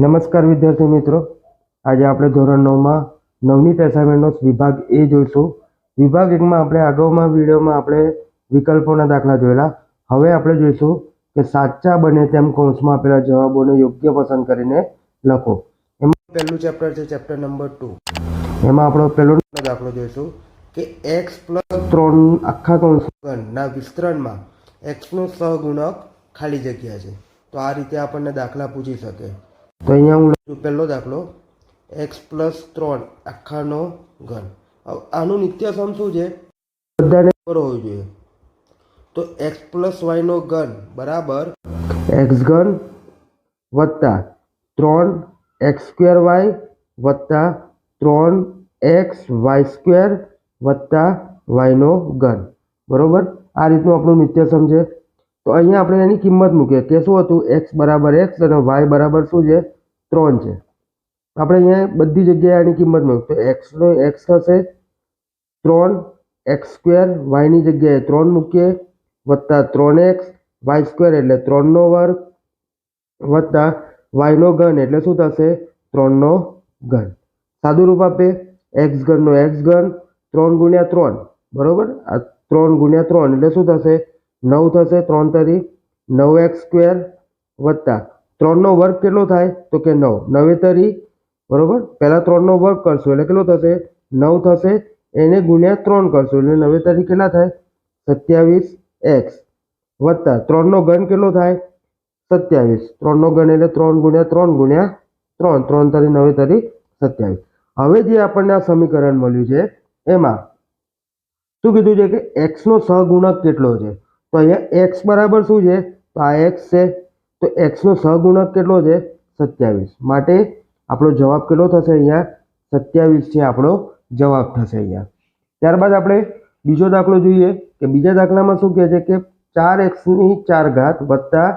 નમસ્કાર વિદ્યાર્થી મિત્રો. આજે આપણે ધોરણ નવમાં નવનીત એસાઇનમેન્ટનો વિભાગ એ જોઈશું. વિભાગ એકમાં આપણે અગાઉમાં વિડીયોમાં આપણે વિકલ્પોના દાખલા જોયેલા. હવે આપણે જોઈશું કે સાચા બને તેમ કૌંસમાં આપેલા જવાબોને યોગ્ય પસંદ કરીને લખો. એમાં પહેલું ચેપ્ટર છે ચેપ્ટર નંબર ટુ એમાં આપણો પહેલો દાખલો જોઈશું કે એક્સ પ્લસ ત્રણ આખા કૌંસના વિસ્તરણમાં એક્સનો સહગુણક ખાલી જગ્યા છે. તો આ રીતે આપણને દાખલા પૂછી શકે. તો અહીંયા હું પહેલો દાખલો. એક્સ પ્લસ ત્રણ આખાનો ઘન. આનું નિત્યસમ શું છે? બધાને ખબર હોવી જોઈએ. તો એક્સ પ્લસ વાયનો ઘન બરાબર? એક્સ ઘન વત્તા ત્રણ એક્સ સ્ક્વેર વાય વત્તા ત્રણ એક્સ વાય સ્ક્વેર વત્તા વાયનો ઘન. બરોબર? આ રીતનું આપણું નિત્યસમ છે. તો અહીંયા આપણે એની કિંમત મૂકીએ. કે શું હતું? એક્સ બરાબર એક્સ અને વાય બરાબર શું છે? ત્રણ છે. આપણે અહીંયા બધી જગ્યાએ આની કિંમત મૂકીએ. તો એક્સનો એક્સ થશે ત્રણ એક્સ સ્ક્વેર વાયની જગ્યાએ ત્રણ મૂકીએ. વત્તા ત્રણ એક્સ વાય સ્ક્વેર એટલે ત્રણનો વર્ગ. વત્તા વાયનો ઘન એટલે શું થશે? ત્રણનો ઘન. સાદું રૂપ આપે. એક્સ ઘનનો એક્સ ઘન. ત્રણ ગુણ્યા ત્રણ. બરોબર? આ ત્રણ ગુણ્યા ત્રણ એટલે શું થશે? નવ થશે ત્રણ તરી નવ એક્સ સ્ક્વેર વત્તા. ત્રણનો વર્ગ કેટલો થાય? તો કે નવ. નવે તરી બરાબર? પહેલાં ત્રણનો વર્ગ કરશું એટલે કેટલો થશે? નવ થશે, એને ગુણ્યા ત્રણ કરશું એટલે નવે તરી કેટલા થાય? સત્યાવીસ એક્સ વત્તા. ત્રણનો ઘન કેટલો થાય? સત્યાવીસ. ત્રણનો ગણ એટલે ત્રણ ગુણ્યા ત્રણ ગુણ્યા ત્રણ. ત્રણ તરી નવે તરી સત્યાવીસ. હવે જે આપણને આ સમીકરણ મળ્યું છે, એમાં શું કીધું છે કે એક્સનો સહગુણક કેટલો છે? તો અહીંયા એક્સ બરાબર શું છે? તો આ એક્સ છે. તો એક્સનો સહગુણક કેટલો છે? સત્યાવીસ. માટે આપણો જવાબ કેટલો થશે અહીંયા? સત્યાવીસ છે આપણો જવાબ થશે અહીંયા. ત્યારબાદ આપણે બીજો દાખલો જોઈએ કે બીજા દાખલામાં શું કહે છે કે ચાર એક્સની ચાર ઘાત વત્તા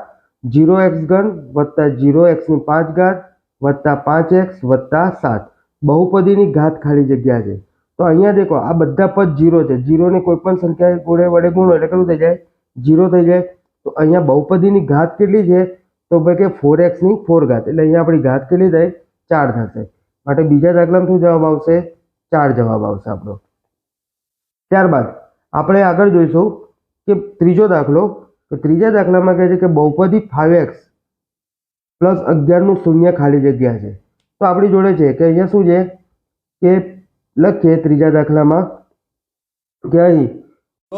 જીરો એક્સ ઘન વત્તા જીરો એક્સની પાંચ ઘાત વત્તા પાંચ એક્સ વત્તા સાત. બહુપદીની ઘાત ખાલી જગ્યા છે. તો અહીંયા દેખો, આ બધા પદ જીરો છે. જીરોને કોઈ પણ સંખ્યા વડે ગુણો એટલે કેટલું થઈ જાય? જીરો થઈ જાય. તો અહીંયા બહુપદીની ઘાત કેટલી છે? તો ભાઈ કે ફોર એક્સની ફોર ઘાત. એટલે અહીંયા આપણી ઘાત કેટલી થાય ચાર થશે. માટે બીજા દાખલામાં શું જવાબ આવશે? ચાર જવાબ આવશે આપણો. ત્યારબાદ આપણે આગળ જોઈશું કે ત્રીજો દાખલો તો ત્રીજા દાખલામાં કહે છે કે બહુપદી ફાઇવ એક્સ પ્લસ અગિયારનું શૂન્ય ખાલી જગ્યા છે. તો આપણી જોડે છે કે અહીંયા શું છે? કે લખીએ ત્રીજા દાખલામાં કે અહીં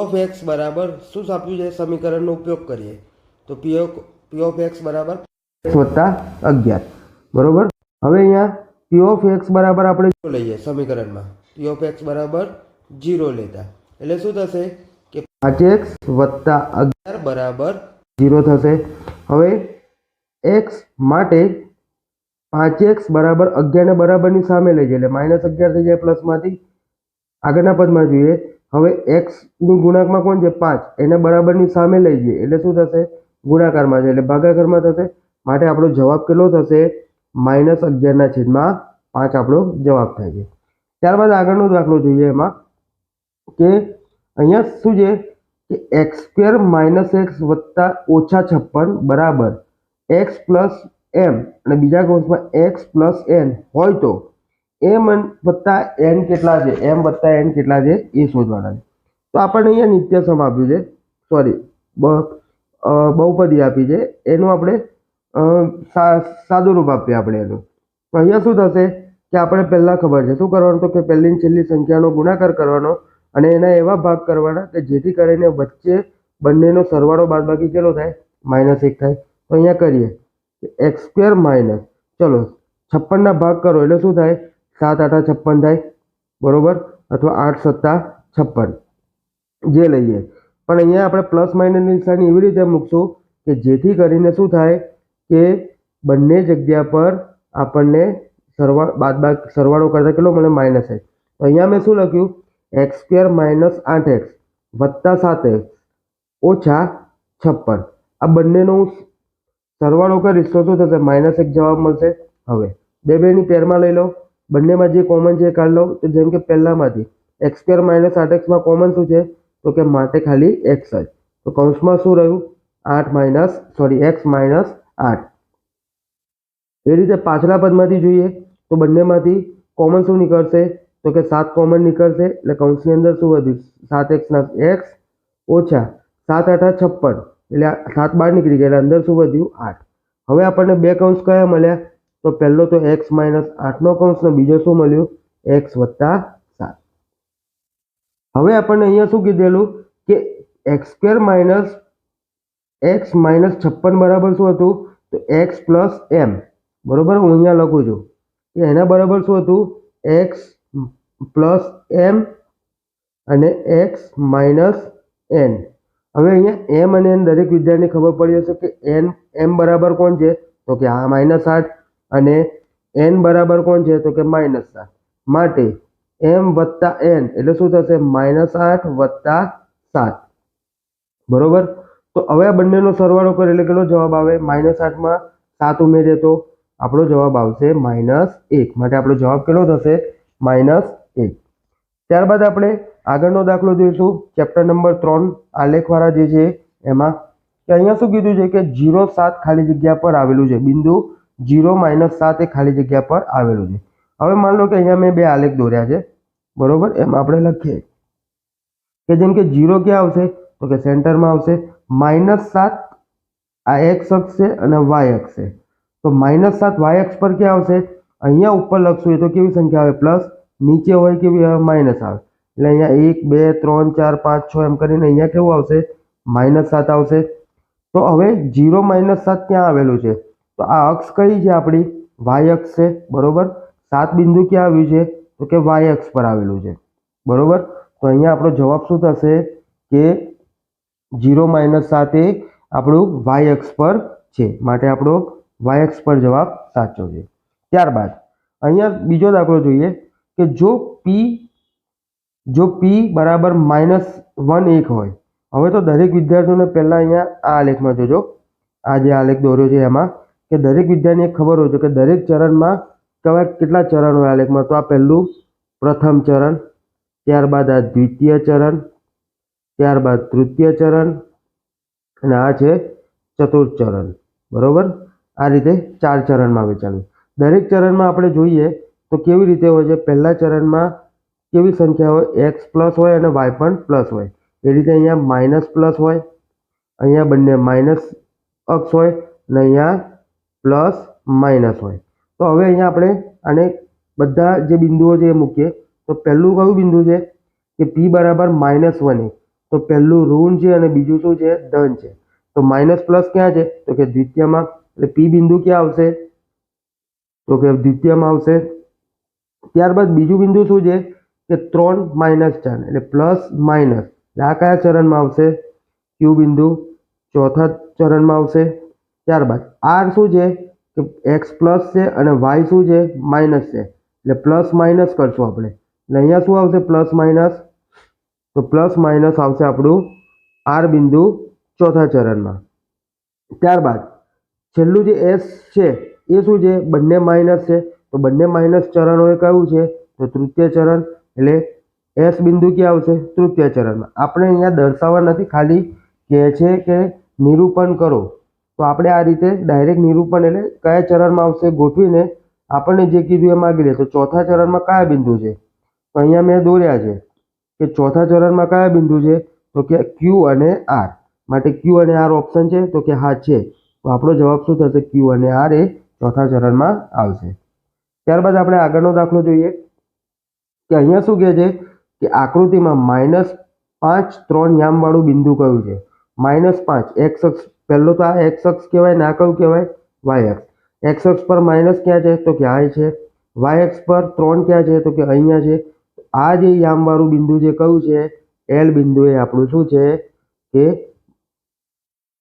ઓફ એક્સ બરાબર શું આપ્યું છે? સમીકરણનો ઉપયોગ કરીએ. તો પી પી ઓફ એક્સ બરાબર એક્સ વત્તા અગિયાર. બરાબર? હવે અહીંયા પી ઓફ એક્સ બરાબર આપણે લઈએ સમીકરણમાં. પી ઓફ એક્સ બરાબર જીરો લેતા. એટલે શું થશે? કે પાંચ એક્સ વત્તા અગિયાર બરાબર જીરો થશે. હવે એક્સ માટે પાંચ એક્સ બરાબર અગિયારને બરાબરની સામે લઈ જાય એટલે માઇનસ અગિયાર થઈ જાય પ્લસમાંથી. આગળના પદમાં જોઈએ. હવે એક્સની ગુણાંકમાં કોણ છે? પાંચ. એને બરાબરની સામે લઈ જઈએ. એટલે શું થશે? ગુણાકારમાં છે. એટલે ભાગાકારમાં થશે. માટે આપણો જવાબ કેટલો થશે? માઇનસ અગિયારના છેદમાં પાંચ આપણો જવાબ થાય છે. ત્યારબાદ આગળનો દાખલો જોઈએ એમાં કે અહીંયા શું છે? કે એક્સ સ્ક્વેર માઇનસ એક્સ વત્તા ઓછા છપ્પન બરાબર. એક્સ પ્લસ એમ અને બીજા કૌંસમાં એક્સ પ્લસ એન હોય તો એમ વત્તા એન કેટલા છે? એમ વત્તા એન કેટલા છે? એ શોધવાના છે. તો આપણને અહીંયા નિત્યસમ આપ્યું છે. સોરી બહુપદી આપી છે. એનું આપણે સાદું રૂપ આપીએ આપણે એનું. તો અહીંયા શું થશે? કે આપણે પહેલાં ખબર છે. શું કરવાનું? તો કે પહેલી છેલ્લી સંખ્યાનો ગુણાકાર કરવાનો અને એના એવા ભાગ કરવાના કે જેથી કરીને વચ્ચે બંનેનો સરવાળો બાદબાકી કેટલો થાય? માઇનસ એક થાય. તો અહીંયા કરીએ. X square minus. ચલો, છપ્પનના ભાગ કરો એટલે શું થાય? સાત, આઠા, છપ્પન થાય, બરાબર? અથવા આઠ, સત્તા, છપ્પન. જે લઈએ. પણ અહીંયા આપણે પ્લસ માઇનસની નિશાની એવી રીતે મૂકશું કે જેથી કરીને શું થાય કે બંને જગ્યા પર આપણને સરવાળ, બાદબાક, સરવાળો કરતાં કેટલો મને માઇનસ થાય તો અહીંયા મેં શું લખ્યું? એક્સ સ્ક્વેર માઇનસ આઠ એક્સ વત્તા સાત એક્સ ઓછા છપ્પન. આ બંનેનો હું સરવાળો કરીશ તો શું થશે? માઇનસ એક જવાબ મળશે. હવે બે બેની પેરમાં લઈ લો. બંનેમાં જે કોમન છે એ કાઢી લો. તો જેમ કે પહેલામાંથી એક્સ સ્ક્વેર માઇનસ આઠ એક્સમાં કોમન શું છે? તો કે માટે ખાલી એક્સ જ. તો કૌંસમાં શું રહ્યું? આઠ માઇનસ સોરી એક્સ માઇનસ આઠ. એ રીતે પાછલા પદમાંથી જોઈએ તો બંનેમાંથી કોમન શું નીકળશે? તો કે સાત કોમન નીકળશે. એટલે કૌંસની અંદર શું વધ્યું? સાત એક્સના એક્સ ઓછા સાત આઠા છપ્પન. એટલે સાત બાર નીકળી ગયા. એટલે અંદર શું વધ્યું? આઠ. હવે આપણને બે કૌંસ કયા મળ્યા? તો પહેલો તો એક્સ માઇનસ આઠનો કૌંસનો બીજો શું મળ્યું? એક્સ વત્તા સાત. હવે આપણને અહીંયા શું કીધેલું? કે X square minus X minus છપ્પન બરાબર શું હતું? તો એક્સ પ્લસ એમ બરાબર? હું અહીંયા લખું છું. કે એના બરાબર શું હતું? એક્સ પ્લસ એમ અને એક્સ માઇનસ એન હવે અહીંયા એમ અને એન દરેક વિદ્યાર્થીને ખબર પડી હશે કે એન એમ બરાબર કોણ છે? તો કે આ માઇનસ આઠ. અને એન બરાબર કોણ છે? તો કે માઇનસ સાત. માટે એમ વત્તા એન એટલે શું થશે? માઇનસ આઠ વત્તા સાત. બરોબર? તો હવે આ બંનેનો સરવાળો કરે એટલે કેટલો જવાબ આવે? માઇનસ આઠમાં સાત ઉમેરીએ તો આપણો જવાબ આવશે માઇનસ એક. માટે આપણો જવાબ કેટલો થશે? માઇનસ એક. ત્યારબાદ આપણે આગળનો દાખલો જોઈશું. ચેપ્ટર નંબર ત્રણ, આલેખવાળા જે છે, એમાં કે અહીંયા શું કીધું છે કે જીરો સાત ખાલી જગ્યા પર આવેલું છે. બિંદુ જીરો માઇનસ સાત એ ખાલી જગ્યા પર આવેલું છે. હવે માન લો કે અહીંયા મેં બે આલેખ દોર્યા છે. બરોબર? એમ આપણે લખીએ કે જેમ કે જીરો ક્યાં આવશે? તો કે સેન્ટરમાં આવશે. માઇનસ સાત આ એક્સ અક્ષ છે અને વાય અક્ષ છે. તો માઇનસ સાત વાય અક્ષ પર ક્યાં આવશે? અહીંયા ઉપર લખશું. એ તો કેવી સંખ્યા આવે? પ્લસ. નીચે હોય કેવી માઇનસ આવે. એટલે અહીંયા એક, બે, ત્રણ, ચાર, પાંચ, છ એમ કરીને અહીંયા કેવું આવશે? માઇનસ સાત આવશે. તો હવે જીરો માઇનસ સાત ક્યાં આવેલું છે? તો આ અક્ષ કઈ છે આપણી? વાય અક્ષ છે, બરોબર? સાત બિંદુ ક્યાં આવ્યું છે? તો કે વાય અક્ષ પર આવેલું છે, બરોબર? તો અહીંયા આપણો જવાબ શું થશે? કે જીરો માઇનસ સાત એ આપણું વાય અક્ષ પર છે, માટે આપણો વાય અક્ષ પર જવાબ સાચો છે. ત્યારબાદ, અહીંયા બીજો દાખલો જોઈએ કે જો પી જો પી બરાબર માઇનસ વન એક હોય, હવે તો દરેક વિદ્યાર્થીઓને પહેલાં અહીંયા આ આલેખમાં જોજો. આ જે આલેખ દોર્યો છે એમાં કે દરેક વિદ્યાર્થીને ખબર હોય છે કે દરેક ચરણમાં કયા કેટલા ચરણ હોય આલેખમાં તો આ પહેલું. પ્રથમ ચરણ, ત્યારબાદ આ દ્વિતીય ચરણ, ત્યારબાદ તૃતીય ચરણ અને આ છે ચતુર્થ ચરણ. બરાબર? આ રીતે ચાર ચરણમાં વેચાણું દરેક ચરણમાં આપણે જોઈએ તો કેવી રીતે હોય છે? પહેલા ચરણમાં કેવી સંખ્યા હોય? એક્સ પ્લસ હોય અને વાય પણ પ્લસ હોય. એ રીતે અહીંયા માઇનસ પ્લસ હોય, અહીંયા બંને માઇનસ અક્ષ હોય અને અહીંયા પ્લસ માઇનસ હોય. તો હવે અહીંયા આપણે આને બધા જે બિંદુઓ છે એ મૂકીએ. તો પહેલું કયું બિંદુ છે? કે પી બરાબર માઇનસ વન તો પહેલું ઋણ છે અને બીજું શું છે? ધન છે. તો માઇનસ પ્લસ ક્યાં છે? તો કે દ્વિતીયમાં. એટલે પી બિંદુ ક્યાં આવશે? તો કે દ્વિતીયમાં આવશે. ત્યારબાદ બીજું બિંદુ શું છે? કે ત્રણ માઇનસ ચાર. એટલે પ્લસ માઇનસ. એટલે આ કયા ચરણમાં આવશે? ક્યુ બિંદુ? ચોથા ચરણમાં આવશે. ત્યારબાદ આર શું છે? કે એક્સ પ્લસ છે અને વાય શું છે? માઇનસ છે. એટલે પ્લસ માઇનસ કરશું આપણે. એટલે અહીંયા શું આવશે? પ્લસ માઇનસ તો પ્લસ માઇનસ આવશે આપણું આર બિંદુ ચોથા ચરણમાં. ત્યારબાદ છેલ્લું જે એસ છે, એ શું છે? બંને માઇનસ છે. તો બંને માઇનસ ચરણો એ કયું છે? તો તૃતીય ચરણ. એટલે એસ બિંદુ ક્યાં આવશે? તૃતીય ચરણમાં. આપણે અહીંયા દર્શાવવા નથી ખાલી કહે છે કે નિરૂપણ કરો. તો આપણે આ રીતે ડાયરેક્ટ નિરૂપણ એટલે કયા ચરણમાં આવશે ગોઠવીને આપણને જે કીધું એ માગી લે. તો ચોથા ચરણમાં કયા બિંદુ છે? તો અહીંયા મેં દોર્યા છે કે ચોથા ચરણમાં કયા બિંદુ છે? તો કે ક્યુ અને આર માટે ક્યુ અને આર ઓપ્શન છે, તો કે હા છે. તો આપણો જવાબ શું થશે? ક્યુ અને આર એ ચોથા ચરણમાં આવશે. ત્યારબાદ આપણે આગળનો દાખલો જોઈએ કે અહીંયા શું કહે છે કે આકૃતિમાં માઇનસ પાંચ ત્રણ યામવાળું બિંદુ કયું છે? માઇનસ પાંચ એક્સ અક્ષ પહેલો તો આ એક્સ અક્ષ કહેવાય ને આ કયું કહેવાય? વાય અક્ષ. એક્સ અક્ષ પર માઇનસ ક્યાં છે? તો કે આ છે. વાય અક્ષ પર ત્રણ ક્યાં છે? તો કે અહીંયા છે. આ જે યામવાળું બિંદુ જે કયું છે? એલ બિંદુ એ આપણું શું છે? કે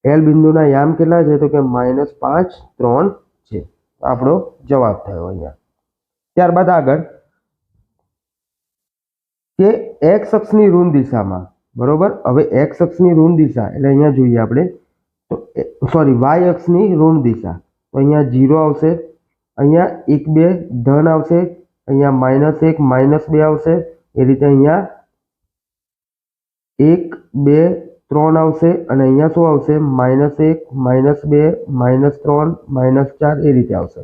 એલ બિંદુના યામ કેટલા છે? તો કે માઇનસ પાંચ ત્રણ છે. આપણો જવાબ થયો અહીંયા. ત્યારબાદ આગળ કે એક્સ અક્ષની ઋણ દિશામાં. બરોબર? હવે એક્સ અક્ષની ઋણ દિશા, એટલે અહીંયા જોઈએ આપણે. તો સોરી વાય અક્ષની ઋણ દિશા. તો અહીંયા જીરો આવશે, અહીંયા એક બે ધન આવશે, અહીંયા માઇનસ એક માઇનસ બે આવશે. એ રીતે અહીંયા એક, બે, ત્રણ આવશે અને અહીંયા શું આવશે? માઇનસ એક માઇનસ બે માઇનસ ત્રણ માઇનસ ચાર એ રીતે આવશે.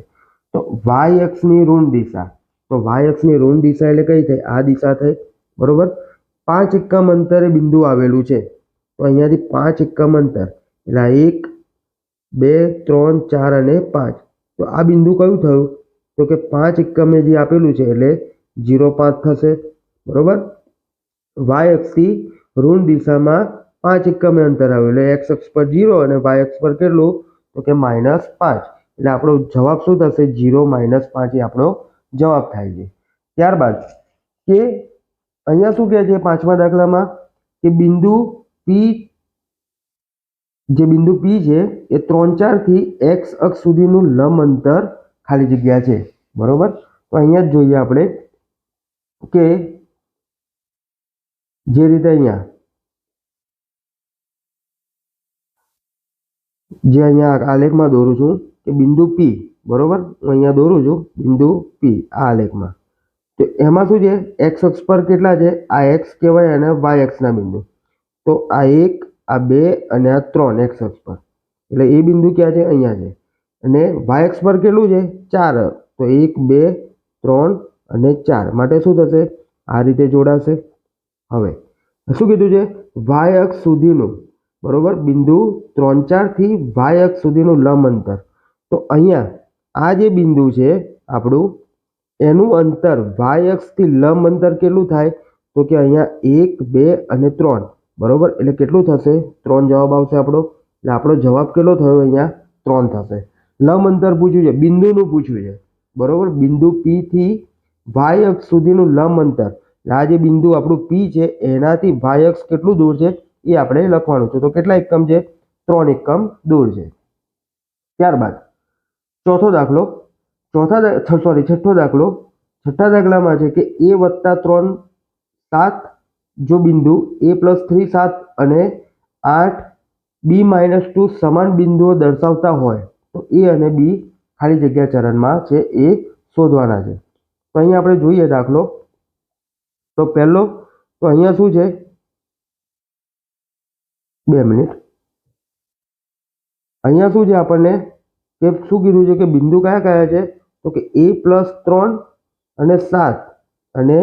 તો વાય અક્ષની ઋણ દિશા. તો વાય અક્ષની ઋણ દિશા એટલે કઈ થઈ? આ દિશા થઈ. બરોબર? પાંચ એકમ અંતરે બિંદુ આવેલું છે. તો અહીંયાથી પાંચ એકમ અંતર. એટલે એક, બે, ત્રણ, ચાર અને પાંચ. તો આ બિંદુ કયું થયું? તો કે પાંચ એકમે જે આપેલું છે એટલે જીરો પાંચ થશે. બરોબર? વાય અક્ષથી ઋણ દિશામાં પાંચ એકમે અંતર આવ્યું. એટલે એક્સ અક્ષ પર જીરો અને વાય અક્ષ પર કેટલું? તો કે માઇનસ પાંચ. એટલે આપણો જવાબ શું થશે? જીરો માઇનસ પાંચ એ આપણો જવાબ થાય છે. ત્યારબાદ કે અહીંયા શું કહે છે પાંચમા દાખલામાં? કે બિંદુ પી જે બિંદુ પી છે, એ ત્રણ ચારથી એક્સ અક્ષ સુધીનું લંબ અંતર ખાલી જગ્યા છે. બરોબર? તો અહીંયા જ જોઈએ આપણે કે જે રીતે અહીંયા જે અહીંયા આલેખમાં દોરું છું કે બિંદુ પી બરોબર? હું અહીંયા દોરું છું બિંદુ પી આ આલેખમાં. તો એમાં શું છે? એક્સ અક્ષ પર કેટલા છે? આ એક્સ કહેવાય અને વાય એક્સના બિંદુ. તો આ એક આ બે અને આ ત્રણ એક્સ અક્ષ પર. એટલે એ બિંદુ ક્યાં છે? અહીંયા છે. અને વાય એક્સ પર કેટલું છે? ચાર. તો એક, બે, ત્રણ અને ચાર. માટે શું થશે? આ રીતે જોડાશે. હવે, શું કીધું છે? વાય અક્ષ સુધીનું. બરાબર? બિંદુ ત્રણ ચારથી વાય અક્ષ સુધીનું લંબ અંતર તો અહીંયા આ જે બિંદુ છે, આપણું, એનું અંતર વાય અક્ષથી લંબ અંતર કેટલું થાય? તો કે અહીંયા એક, બે અને ત્રણ. બરોબર? એટલે કેટલું થશે? ત્રણ જવાબ આવશે આપણો. એટલે આપણો જવાબ કેટલો થયો અહીંયા? ત્રણ થશે. લંબ અંતર પૂછ્યું છે. બિંદુનું પૂછ્યું છે. બરાબર? બિંદુ પી થી વાય અક્ષ સુધીનું લંબ અંતર. એટલે આ જે બિંદુ આપણું પી છે, એનાથી વાય અક્ષ કેટલું દૂર છે? એ આપણે લખવાનું છે. તો કેટલા એકમ છે? ત્રણ એકમ દૂર છે. ત્યારબાદ, ચોથો દાખલો. ચોથા સોરી છઠ્ઠો દાખલો. છઠ્ઠા દાખલામાં છે કે એ વત્તા ત્રણ સાત જો બિંદુ એ પ્લસ થ્રી સાત અને આઠ બી માઇનસ ટુ સમાન બિંદુઓ દર્શાવતા હોય, તો એ અને બી ખાલી જગ્યા ચરણમાં છે, એ શોધવાના છે. તો અહીંયા આપણે જોઈએ દાખલો. તો પહેલો, તો અહીંયા શું છે? બે મિનિટ. અહીંયા શું છે આપણને? કે શું કીધું છે કે બિંદુ કયા કયા છે? તો કે એ પ્લસ ત્રણ અને સાત અને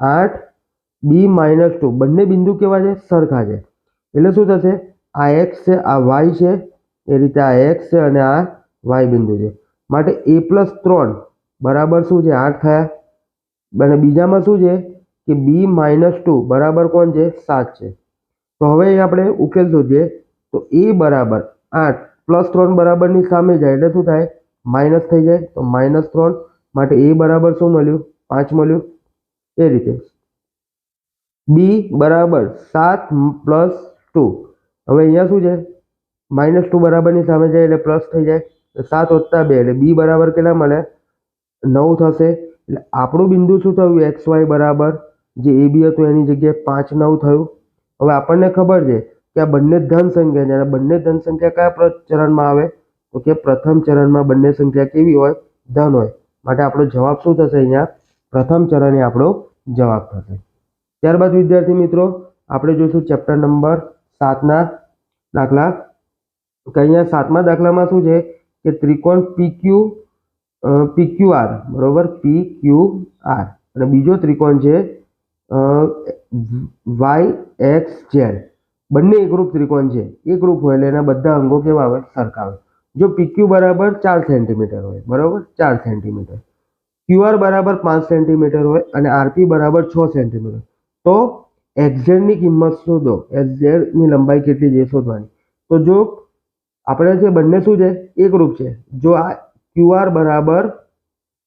આઠ બી માઇનસ ટુ. બંને બિંદુ કેવા છે? સરખા છે. એટલે શું થશે? આ એક્સ છે, આ વાય છે. એ રીતે આ એક્સ છે અને આ વાય બિંદુ છે. માટે એ પ્લસ ત્રણ બરાબર શું છે? આઠ થયા. અને બીજામાં શું છે? કે બી માઇનસ ટુ બરાબર કોણ છે? સાત છે. તો હવે આપણે ઉકેલ શોધીએ. તો એ બરાબર આઠ પ્લસ ત્રણ બરાબરની સામે જાય એટલે શું થાય? માઇનસ થઈ જાય. તો માઇનસ ત્રણ. માટે એ બરાબર શું મળ્યું? પાંચ મળ્યું. એ રીતે. બી બરાબર સાત પ્લસ ટુ હવે અહીંયા શું છે? માઇનસ ટુ બરાબરની સામે જાય એટલે પ્લસ થઈ જાય. સાત વત્તા બે, એટલે બી બરાબર કેટલા મળે? નવ થશે. એટલે આપણું બિંદુ શું થયું? એક્સ વાય બરાબર, જે એ બી હતું એની જગ્યાએ પાંચ નવ થયું. હવે આપણને ખબર છે કે આ બંને ધન સંખ્યા છે. અને બંને ધન સંખ્યા કયા ચરણમાં આવે? તો કે પ્રથમ ચરણમાં બંને સંખ્યા કેવી હોય? ધન હોય. માટે આપણો જવાબ શું થશે અહીંયા? પ્રથમ ચરણે આપણો જવાબ થશે. ત્યારબાદ વિદ્યાર્થી મિત્રો, આપણે જોઈશું ચેપ્ટર નંબર સાતના દાખલા. કે અહીંયા સાતમા દાખલામાં શું છે કે ત્રિકોણ પીક્યુ પીક્યુ આર બરોબર? પી ક્યુ આર અને બીજો ત્રિકોણ છે વાય એક્સ ઝેડ બંને એકરૂપ ત્રિકોણ છે. એકરૂપ હોય એટલે એના બધા અંગો કેવા આવે સરખા આવે જો પીક્યુ બરાબર ચાર સેન્ટીમીટર હોય, બરાબર? ચાર સેન્ટીમીટર ક્યુઆર બરાબર પાંચ સેન્ટીમીટર હોય અને આરપી બરાબર છ સેન્ટીમીટર તો એક્ઝેડની કિંમત શોધો. એક્ઝેડની લંબાઈ કેટલી છે શોધવાની. તો જો આપણે જે બંને શું છે? એકરૂપ છે. જો આ ક્યુઆર બરાબર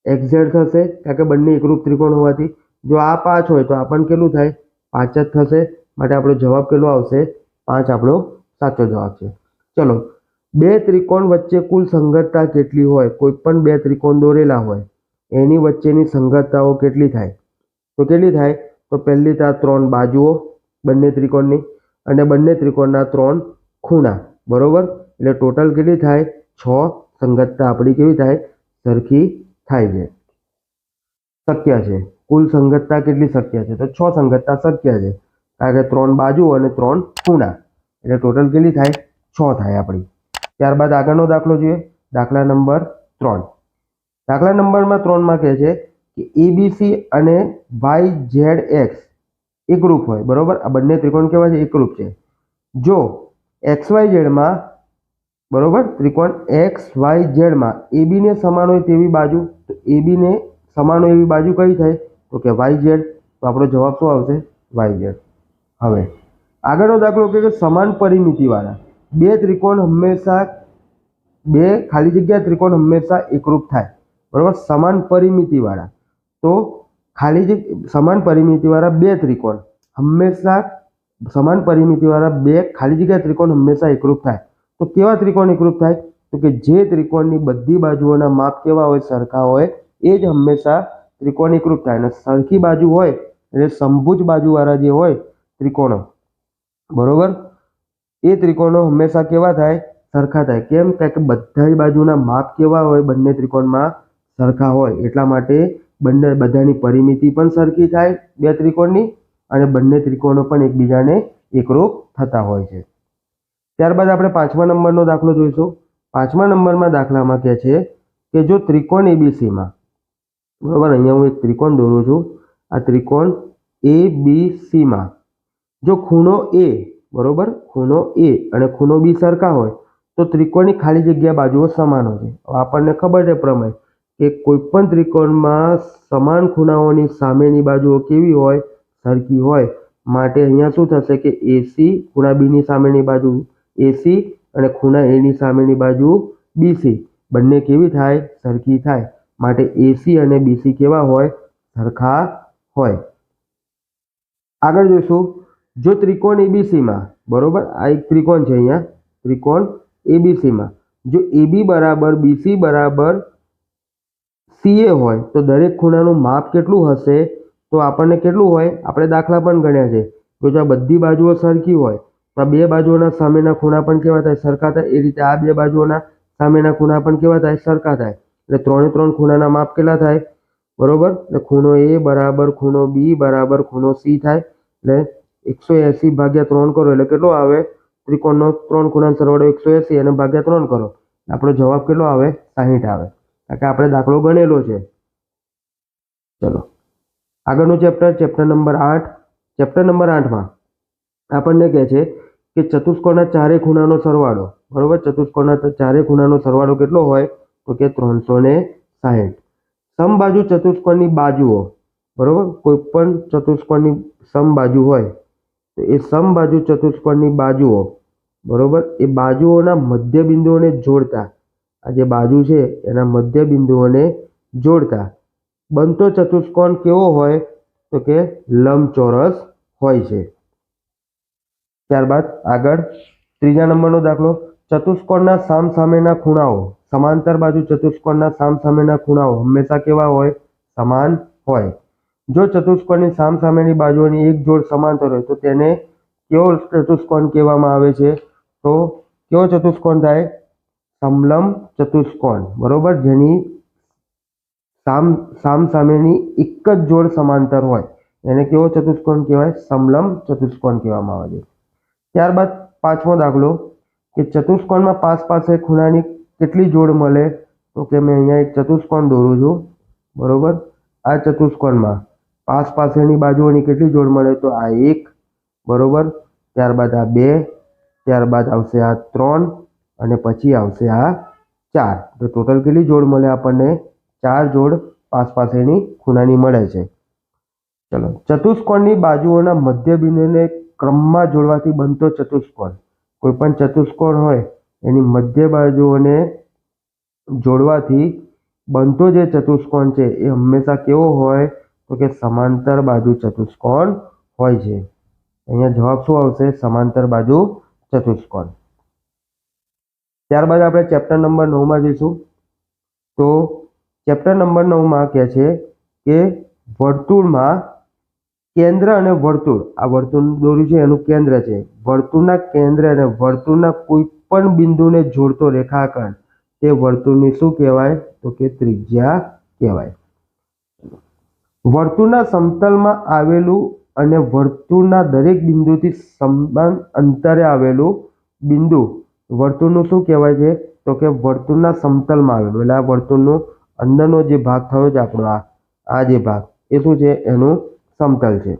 એક્ઝેડ થશે, કારણ કે બંને એકરૂપ ત્રિકોણ હોવાથી. જો આ પાંચ હોય તો આ પણ કેટલું થાય? પાંચ જ થશે. માટે આપણો જવાબ કેટલો આવશે? પાંચ આપણો સાચો જવાબ છે. ચલો, બે ત્રિકોણ વચ્ચે કુલ સંગતતા કેટલી હોય? કોઈ પણ બે ત્રિકોણ દોરેલા હોય. એની વચ્ચેની સંગતતાઓ કેટલી થાય? તો કેટલી થાય? તો પહેલી તો ત્રણ બાજુઓ, બંને ત્રિકોણની અને બંને ત્રિકોણના ત્રણ ખૂણા, બરોબર? એટલે ટોટલ કેટલી થાય? છ. સંગતતા આપણી કેવી થાય? સરખી થાય છે. શક્ય છે. કુલ સંગતતા કેટલી શક્ય છે? તો છ સંગતતા શક્ય છે. કારણ કે ત્રણ બાજુ અને ત્રણ ખૂણા. એટલે ટોટલ કેટલી થાય? છ થાય આપણી. ત્યારબાદ આગળનો દાખલો જોઈએ. દાખલા નંબર ત્રણ. દાખલા નંબરમાં ત્રણમાં કહે છે કે એબીસી અને વાય ઝેડ એક્સ એકરૂપ હોય, બરાબર? આ બંને ત્રિકોણ કેવા છે? એકરૂપ છે. જો એક્સ વાય ઝેડમાં બરાબર? ત્રિકોણ એક્સ વાય ઝેડમાં એબીને સમાન હોય તેવી બાજુ, તો એબીને સમાન હોય એવી બાજુ કઈ થાય? તો કે વાય ઝેડ તો આપણો જવાબ શું આવશે? વાય ઝેડ હવે, આગળનો દાખલો કે સમાન પરિમિતિવાળા. બે ત્રિકોણ હંમેશા, બે ખાલી જગ્યા ત્રિકોણ હંમેશા એકરૂપ થાય. બરાબર? સમાન પરિમિતિવાળા. તો ખાલી જગ્યા સમાન પરિમિતિવાળા બે ત્રિકોણ, હંમેશા સમાન પરિમિતિવાળા બે ખાલી જગ્યા ત્રિકોણ હંમેશા એકરૂપ થાય. તો કેવા ત્રિકોણ એકરૂપ થાય? તો કે જે ત્રિકોણની બધી બાજુઓના માપ કેવા હોય, સરખા હોય, એ જ હંમેશા ત્રિકોણ એકરૂપ થાય. અને સરખી બાજુ હોય, એટલે સંભુજ બાજુવાળા જે હોય, ત્રિકોણો. બરોબર? એ ત્રિકોણો હંમેશા કેવા થાય? સરખા થાય. કેમ? કે બધા બાજુના માપ કેવા હોય, બંને ત્રિકોણમાં સરખા હોય. એટલા માટે બંને બધાની પરિમિતિ પણ સરખી થાય બે ત્રિકોણની અને બંને ત્રિકોણો પણ એકબીજાને એકરૂપ થતા હોય છે. ત્યારબાદ આપણે પાંચમા નંબરનો દાખલો જોઈશું. પાંચમા નંબરમાં દાખલામાં કહે છે કે જો ત્રિકોણ એબીસીમાં બરાબર, અહીંયા હું એક ત્રિકોણ દોરું છું. આ ત્રિકોણ એ બી સીમાં જો ખૂણો એ બરાબર, ખૂણો એ અને ખૂણો બી સરખા હોય, તો ત્રિકોણની ખાલી જગ્યા બાજુઓ સમાન હોય છે. આપણને ખબર છે પ્રમેય. કે કોઈપણ ત્રિકોણમાં સમાન ખૂણાઓની સામેની બાજુઓ કેવી હોય, સરખી હોય. માટે અહીંયા શું થશે કે એસી ખૂણા બીની સામેની બાજુ એસી અને ખૂણા એની સામેની બાજુ બીસી બંને કેવી થાય? સરખી થાય. માટે એસી અને બીસી કેવા હોય? સરખા હોય. આગળ જોઈશું. જો ત્રિકોણ એબીસીમાં બરોબર? આ એક ત્રિકોણ છે અહીંયા. ત્રિકોણ એબીસીમાં જો એબી બરાબર બીસી બરાબર સીએ હોય, તો દરેક ખૂણાનું માપ કેટલું હશે? તો આપણને કેટલું હોય? આપણે દાખલા પણ ગણ્યા છે. કે જો આ બધી બાજુઓ સરખી હોય, તો આ બે બાજુઓના સામેના ખૂણા પણ કેવા થાય? સરખા થાય. એ રીતે આ બે બાજુઓના સામેના ખૂણા પણ કેવા થાય? સરખા થાય. એટલે ત્રણે ત્રણ ખૂણાના માપ કેટલા થાય? બરોબર? એટલે ખૂણો એ બરાબર ખૂણો બી બરાબર ખૂણો સી થાય. એટલે એકસો એંસી ભાગ્યા ત્રણ કરો, એટલે કેટલો આવે? ત્રિકોણનો ત્રણ ખૂણાનો સરવાળો એકસો એંસી અને ભાગ્યા ત્રણ કરો. આપણો જવાબ કેટલો આવે? સાહીઠ આવે. કારણ કે આપણે દાખલો ગણેલો છે. ચલો. આગળનું ચેપ્ટર ચેપ્ટર નંબર આઠ. ચેપ્ટર નંબર આઠમાં આપણને કહે છે કે ચતુષ્કોણના ચારે ખૂણાનો સરવાળો, બરાબર? ચતુષ્કોણના ચારે ખૂણાનો સરવાળો કેટલો હોય? તો કે ત્રણસો ને સાહીઠ. સમબાજુ ચતુષ્કોણની બાજુઓ, બરાબર? કોઈ પણ ચતુષ્કોણની સમબાજુ હોય, તો એ સમબાજુ ચતુષ્કોણની બાજુઓ, બરાબર? એ બાજુઓના મધ્ય બિંદુઓને જોડતા આ જે બાજુ છે, એના મધ્ય બિંદુઓને જોડતા. બનતો ચતુષ્કોણ કેવો હોય? તો કે લંબચોરસ હોય છે. ત્યારબાદ આગળ ત્રીજા નંબરનો દાખલો. ચતુષ્કોણના સામસામેના ખૂણાઓ. સમાંતર બાજુ ચતુષ્કોણના સામસામેના ખૂણાઓ હંમેશા કેવા હોય? સમાન હોય. જો ચતુષ્કોણની સામસામેની બાજુઓની એક જોડ સમાંતર હોય, તો તેને કેવો ચતુષ્કોણ કહેવામાં આવે છે? તો કેવો ચતુષ્કોણ થાય? સમલંબ ચતુષ્કોણ, બરોબર? જેની સામ સામ સામેની એક જ જોડ સમાંતર હોય. એને કેવો ચતુષ્કોણ કહેવાય? સમલંબ ચતુષ્કોણ કહેવામાં આવે છે. ત્યારબાદ પાંચમો દાખલો, કે ચતુષ્કોણમાં પાસ પાસે ખૂણાની કેટલી જોડ મળે? તો કે મેં અહીંયા એક ચતુષ્કોણ દોરું છું, બરોબર? આ ચતુષ્કોણમાં પાસ પાસેની બાજુઓની કેટલી જોડ મળે? તો આ એક, બરોબર? ત્યારબાદ આ બે, ત્યારબાદ આવશે આ ત્રણ અને પછી આવશે આ ચાર. તો ટોટલ કેટલી જોડ મળે આપણને? ચાર જોડ પાસ પાસેની ખૂણાની મળે છે. ચલો, ચતુષ્કોણની બાજુઓના મધ્ય બિંદુને ક્રમમાં જોડવાથી બનતો ચતુષ્કોણ. કોઈ પણ ચતુષ્કોણ હોય, એની મધ્ય બાજુઓને જોડવાથી બનતો જે ચતુષ્કોણ છે, એ હંમેશા કેવો હોય? તો કે સમાંતર બાજુ ચતુષ્કોણ હોય છે. અહીંયા જવાબ શું આવશે? સમાંતર બાજુ ચતુષ્કોણ. ત્યારબાદ આપણે ચેપ્ટર નંબર નવમાં જઈશું. તો ચેપ્ટર નંબર નવમાં કહે છે કે વર્તુળમાં કેન્દ્ર અને વર્તુળ. આ વર્તુળ દોર્યું છે, એનું કેન્દ્ર છે. વર્તુળના કેન્દ્ર અને વર્તુળના કોઈ પણ બિંદુને જોડતો રેખાખંડ. તે વર્તુળની શું કહેવાય? તો કે ત્રિજ્યા કહેવાય. વર્તુળના સમતલમાં આવેલું અને વર્તુળના દરેક બિંદુથી સમાન અંતરે આવેલું બિંદુ વર્તુળનું શું કહેવાય છે? તો કે વર્તુળના સમતલમાં આવેલું. એટલે આ વર્તુળનું અંદરનો જે ભાગ થયો છે આપણો, આ આ જે ભાગ, એ શું છે? એનું સમતલ છે.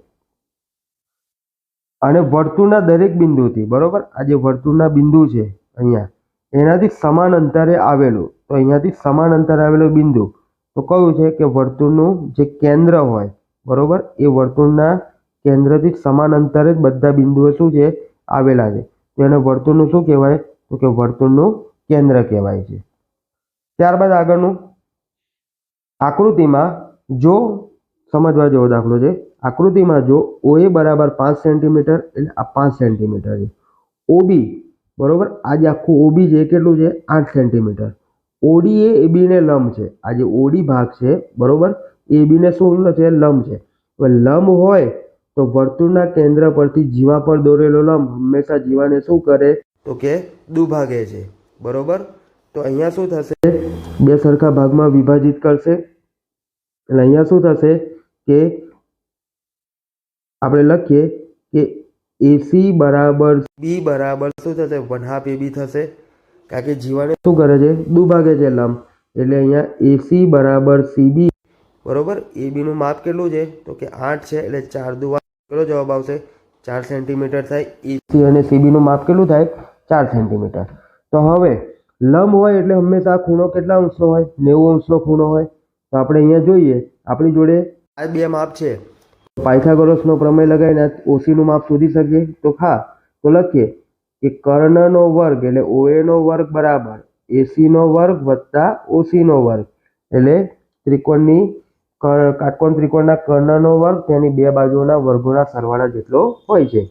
અને વર્તુળના દરેક બિંદુથી, બરોબર? આ જે વર્તુળના બિંદુ છે અહીંયા, એનાથી સમાન અંતરે આવેલું, તો અહીંયાથી સમાન અંતરે આવેલું બિંદુ, તો કયું છે? કે વર્તુળનું જે કેન્દ્ર હોય, બરોબર? એ વર્તુળના કેન્દ્રથી સમાન અંતરે જ બધા બિંદુઓ શું છે? આવેલા છે. તો એને વર્તુળનું શું કહેવાય? તો કે વર્તુળનું કેન્દ્ર કહેવાય છે. ત્યારબાદ આગળનું આકૃતિમાં જો સમજવા જેવો દાખલો છે, આકૃતિમાં જો ઓ એ બરાબર પાંચ સેન્ટીમીટર એટલે આ પાંચ સેન્ટીમીટર છે. ઓબી બરાબર? આ જે આખું ઓબી છે કેટલું છે? આઠ સેન્ટીમીટર. ઓડી એ એબીને લંબ છે. આ જે ઓડી ભાગ છે, બરાબર? એ એબીને શું છે? લંબ છે. હવે લંબ હોય તો વર્તુળના કેન્દ્ર પરથી જીવા પર દોરેલો લંબ હંમેશા જીવાને શું કરે? તો કે દુભાગે છે. બરોબર? તો અહીંયા શું થશે? બે સરખા ભાગમાં વિભાજિત કરશે. એટલે અહીંયા શું થશે કે આપણે લખીએ કે એસી બરાબર બી બરાબર શું થશે? વન હાફ એ બી થશે. કારણ કે જીવાને શું કરે છે? દુભાગે છે લંબ. એટલે અહીંયા એસી બરાબર સીબી બરોબર? એબીનું માપ કેટલું છે? તો કે આઠ છે. એટલે ચાર દુવા કેટલો જવાબ આવશે? ચાર સેન્ટીમીટર થાય. એસી અને સીબીનું માપ કેટલું થાય? ચાર સેન્ટીમીટર. તો હવે લંબ હોય એટલે હંમેશા ખૂણો કેટલા અંશનો હોય? નેવું અંશનો ખૂણો હોય. તો આપણે અહીંયા જોઈએ, આપણી જોડે આ બે માપ છે. પાયથાગોરસનો પ્રમેય લગાવીને ઓસીનું માપ શોધી શકીએ? તો હા, તો લખીએ કે કર્ણનો વર્ગ એટલે ઓએનો વર્ગ બરાબર એસીનો વર્ગ વત્તા ઓસીનો વર્ગ. એટલે ત્રિકોણની કાટકોણ ત્રિકોણના કર્ણનો વર્ગ તેની બે બાજુઓના વર્ગોના સરવાળા જેટલો હોય છે.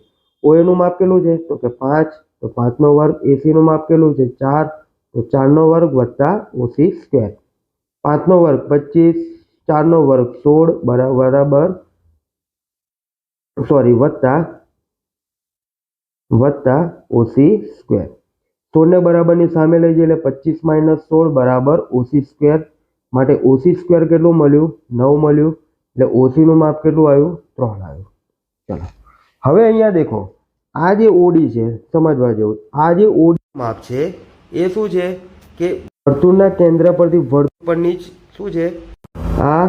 ઓએનું માપ કેટલું છે? તો કે પાંચ તો પાંચનો વર્ગ એસીનું માપ કેટલું છે ચાર, તો ચારનો વર્ગ વત્તા ઓસી સ્ક્વેર પાંચનો વર્ગ પચીસ, ચારનો વર્ગ સોળ, બરા- બરાબર સોરી વત્તા વત્તા ઓસી સ્ક્વેર સોળને બરાબરની સામે લઈ જઈએ એટલે પચીસ માઇનસ સોળ બરાબર ઓસી સ્ક્વેર માટે ઓસી સ્ક્વેર કેટલું મળ્યું? નવ મળ્યું. એટલે ઓસીનું માપ કેટલું આવ્યું? ત્રણ આવ્યું. ચલો. હવે અહીંયા દેખો. આ જે ઓડી છે, સમજવા જેવું, આ જે ઓડી માપ છે, એ શું છે કે વર્તુળના કેન્દ્ર પરથી વર્તુળ પરની શું છે? આ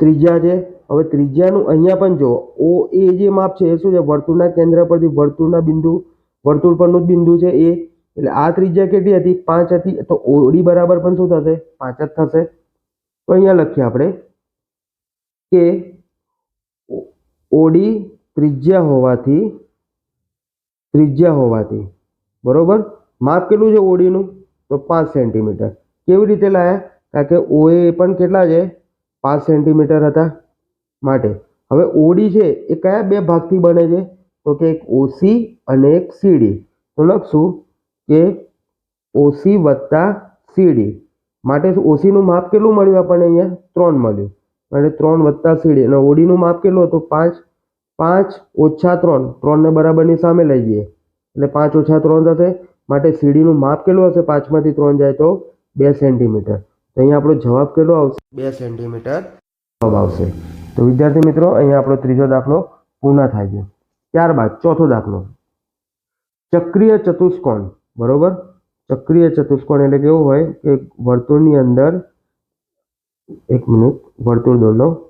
ત્રિજ્યા છે. હવે ત્રિજ્યાનું અહીંયા પણ જો ઓ, એ જે માપ છે, એ શું છે? વર્તુળના કેન્દ્ર પરથી વર્તુળના બિંદુ, વર્તુળ પરનું જ બિંદુ છે એ. એટલે આ ત્રિજ્યા કેટલી હતી? પાંચ હતી. તો ઓડી બરાબર પણ શું થશે? પાંચ જ થશે. તો અહીંયા લખીએ આપણે કે ઓડી ત્રિજ્યા હોવાથી ત્રિજ્યા હોવાથી. બરોબર? માપ કેટલું છે ઓડીનું? તો પાંચ સેન્ટીમીટર. કેવી રીતે લાયા? કારણ કે ઓએ પણ કેટલા છે? પાંચ સેન્ટીમીટર હતા માટે. હવે ઓડી છે એ કયા બે ભાગથી બને છે? તો કે એક ઓસી અને એક સીડી. તો લખશું કે ઓસી વત્તા સીડી. માટે ઓસીનું માપ કેટલું મળ્યું આપણને અહીંયા? ત્રણ મળ્યું. અને ત્રણ વત્તા સીડી. અને ઓડીનું માપ કેટલું હતું? પાંચ. પાંચ ઓછા ત્રણ ત્રણને બરાબરની સામે લઈ જઈએ. એટલે પાંચ ઓછા ત્રણ થશે. માટે સીડીનું માપ કેટલું હશે? પાંચમાંથી ત્રણ જાય તો બે સેન્ટીમીટર. તો અહીંયા આપણો જવાબ કેટલો આવશે? બે સેન્ટીમીટર જવાબ આવશે. તો વિદ્યાર્થી મિત્રો, અહીંયા આપણો ત્રીજો દાખલો પૂર્ણ થાય છે. ત્યારબાદ ચોથો દાખલો. ચક્રીય ચતુષ્કોણ. બરોબર? ચક્રીય ચતુષ્કોણ એટલે કેવું હોય? કે વર્તુળની અંદર, એક મિનિટ, વર્તુળ દોરલો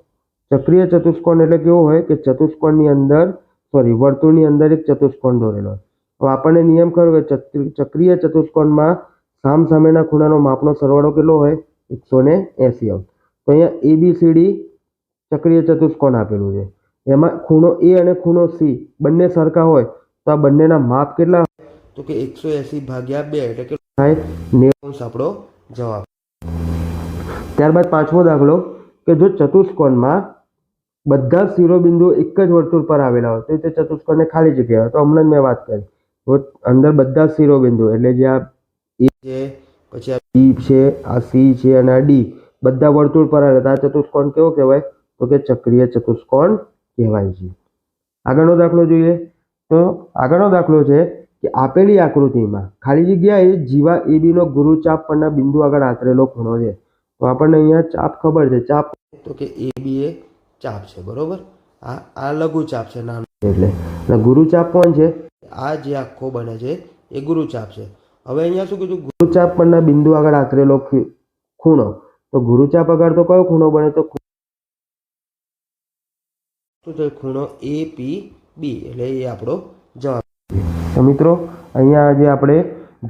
ચક્રીય ચતુષ્કોણ એટલે કેવું હોય કે ચતુષ્કોણની અંદર સોરી વર્તુળની અંદર એક ચતુષ્કોણ દોરેલો. હોય હવે આપણને નિયમ ખરો કે ચક્રી- ચક્રીય ચતુષ્કોણમાં સામ સામેના ખૂણાનો માપનો સરવાળો કેટલો હોય? એકસો ને એંસી હોય તો અહીંયા એ બી સી ડી ચક્રીય ચતુષ્કોણ આપેલું છે. એમાં ખૂણો એ અને ખૂણો સી બંને સરખા હોય, તો આ બંનેના માપ કેટલા તો કે એકસો એંસી ભાગ્યા બે એટલે કે થાય નેવું આપણો જવાબ. ત્યારબાદ પાંચમો દાખલો, કે જો ચતુષ્કોણમાં બધા જ શિરોબિંદુઓ એક જ વર્તુળ પર આવેલા હોય. તો તે ચતુષ્કોણને ખાલી જગ્યા હોય. તો હમણાં જ મેં વાત કરી. અંદર બધા જ શિરોબિંદુ એટલે જે આ એ છે, પછી આ બી છે, આ સી છે અને આ ડી, બધા વર્તુળ પર આવેલા. આ ચતુષ્કોણ કેવો કહેવાય? તો કે ચક્રીય ચતુષ્કોણ કહેવાય છે. આગળનો દાખલો જોઈએ. તો આગળનો દાખલો છે કે આપેલી આકૃતિમાં ખાલી જગ્યાએ જીવા એબીનો ગુરુચાપ પરના બિંદુ આગળ આતરેલો ખૂણો છે. તો આપણને અહીંયા ચાપ ખબર છે. ચાપ તો કે એ બી એ ચાપ છે, બરોબર? આ આ લઘુચાપ છે, નાનો. એટલે, અને ગુરુચાપ કોણ છે? આ જે આખો બને છે, એ ગુરુચાપ છે. હવે અહીંયા શું કીધું? ગુરુચાપ પરના બિંદુ આગળ આકરેલો ખૂણો. તો ગુરુચાપ આગળ તો કયો ખૂણો બને? તો શું છે? ખૂણો એ, પી, બી, એટલે એ આપણો જવાબ તો મિત્રો, અહીંયા આજે આપણે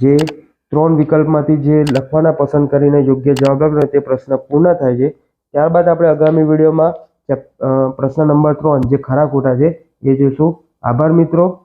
જે ત્રણ વિકલ્પમાંથી જે લખવાના પસંદ કરીને યોગ્ય જવાબ આપ્યો તે પ્રશ્ન પૂર્ણ થાય છે. ત્યારબાદ આપણે આગામી વિડીયોમાં પ્રશ્ન નંબર ત્રણ જે ખરા ખોટા છે એ જોઈશું. આભાર મિત્રો.